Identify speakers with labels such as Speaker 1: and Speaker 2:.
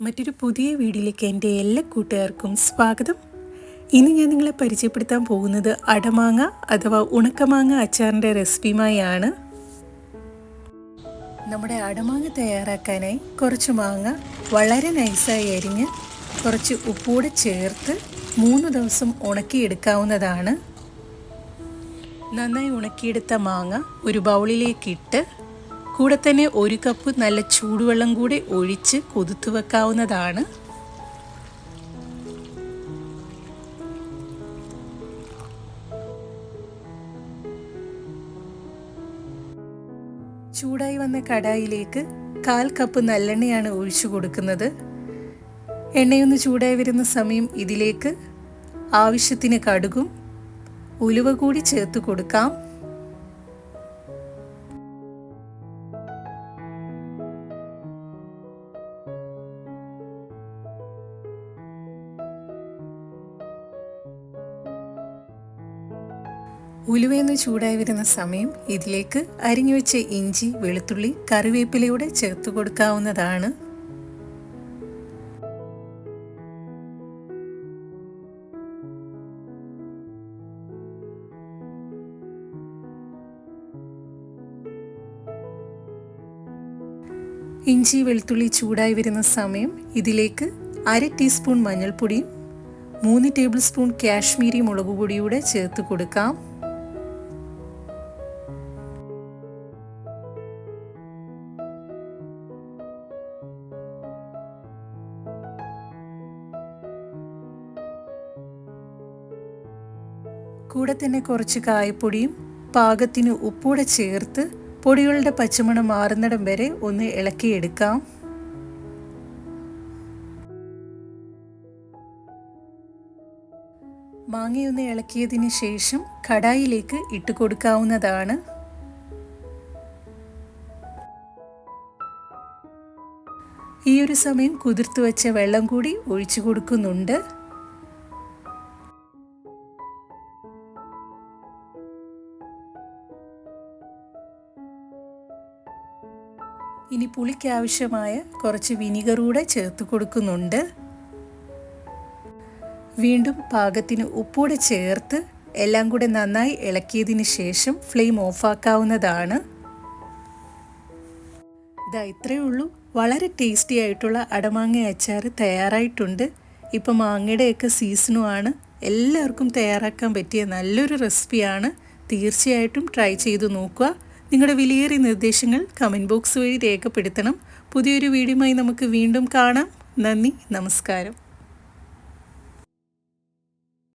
Speaker 1: മറ്റൊരു പുതിയ വീഡിയോയിലേക്ക് എന്റെ എല്ലാ കൂട്ടുകാർക്കും സ്വാഗതം. ഇന്ന് ഞാൻ നിങ്ങളെ പരിചയപ്പെടുത്താൻ പോകുന്നത് അടമാങ്ങ അഥവാ ഉണക്കമാങ്ങ അച്ചാറിന്റെ റെസിപ്പിയുമായാണ്. നമ്മുടെ അടമാങ്ങ തയ്യാറാക്കാനായി കുറച്ച് മാങ്ങ വളരെ നൈസായി അരിഞ്ഞ് കുറച്ച് ഉപ്പൂടെ ചേർത്ത് മൂന്ന് ദിവസം ഉണക്കിയെടുക്കാവുന്നതാണ്. നന്നായി ഉണക്കിയെടുത്ത മാങ്ങ ഒരു ബൗളിലേക്ക് ഇട്ട് കൂടെ തന്നെ ഒരു കപ്പ് നല്ല ചൂടുവെള്ളം കൂടി ഒഴിച്ച് കൊതുത്തു വെക്കാവുന്നതാണ്. ചൂടായി വന്ന കടായിലേക്ക് കാൽ കപ്പ് നല്ലെണ്ണയാണ് ഒഴിച്ചു കൊടുക്കുന്നത്. എണ്ണയൊന്ന് ചൂടായി വരുന്ന സമയം ഇതിലേക്ക് ആവശ്യത്തിന് കടുകും ഉലുവ കൂടി ചേർത്ത് കൊടുക്കാം. ഉലുവയെന്ന് ചൂടായി വരുന്ന സമയം ഇതിലേക്ക് അരിഞ്ഞു വെച്ച ഇഞ്ചി വെളുത്തുള്ളി കറിവേപ്പിലയോടെ ചേർത്ത് കൊടുക്കാവുന്നതാണ്. ഇഞ്ചി വെളുത്തുള്ളി ചൂടായി വരുന്ന സമയം ഇതിലേക്ക് അര ടീസ്പൂൺ മഞ്ഞൾപ്പൊടിയും മൂന്ന് ടേബിൾ സ്പൂൺ കാശ്മീരി മുളക് പൊടിയൂടെ ചേർത്ത് കൊടുക്കാം. കൂടെ തന്നെ കുറച്ച് കായപ്പൊടിയും പാകത്തിന് ഉപ്പൂടെ ചേർത്ത് പൊടികളുടെ പച്ചമണം മാറുന്നിടം വരെ ഒന്ന് ഇളക്കിയെടുക്കാം. മാങ്ങയൊന്ന് ഇളക്കിയതിന് ശേഷം കടായിലേക്ക് ഇട്ട് കൊടുക്കാവുന്നതാണ്. ഈ ഒരു സമയം കുതിർത്തു വെച്ച വെള്ളം കൂടി ഒഴിച്ചു കൊടുക്കുന്നുണ്ട്. ഇനി പുളിക്കാവശ്യമായ കുറച്ച് വിനിഗർ കൂടെ ചേർത്ത് കൊടുക്കുന്നുണ്ട്. വീണ്ടും പാകത്തിന് ഉപ്പൂടെ ചേർത്ത് എല്ലാം കൂടെ നന്നായി ഇളക്കിയതിന് ശേഷം ഫ്ലെയിം ഓഫാക്കാവുന്നതാണ്. ഇതാ ഇത്രയേ ഉള്ളൂ. വളരെ ടേസ്റ്റി ആയിട്ടുള്ള അടമാങ്ങ അച്ചാർ തയ്യാറായിട്ടുണ്ട്. ഇപ്പം മാങ്ങയുടെയൊക്കെ സീസണുമാണ്. എല്ലാവർക്കും തയ്യാറാക്കാൻ പറ്റിയ നല്ലൊരു റെസിപ്പിയാണ്. തീർച്ചയായിട്ടും ട്രൈ ചെയ്ത് നോക്കുക. നിങ്ങളുടെ വിലയേറിയ നിർദ്ദേശങ്ങൾ കമന്റ് ബോക്സ് വഴി രേഖപ്പെടുത്തണം. പുതിയൊരു വീഡിയോയുമായി നമുക്ക് വീണ്ടും കാണാം. നന്ദി നമസ്കാരം.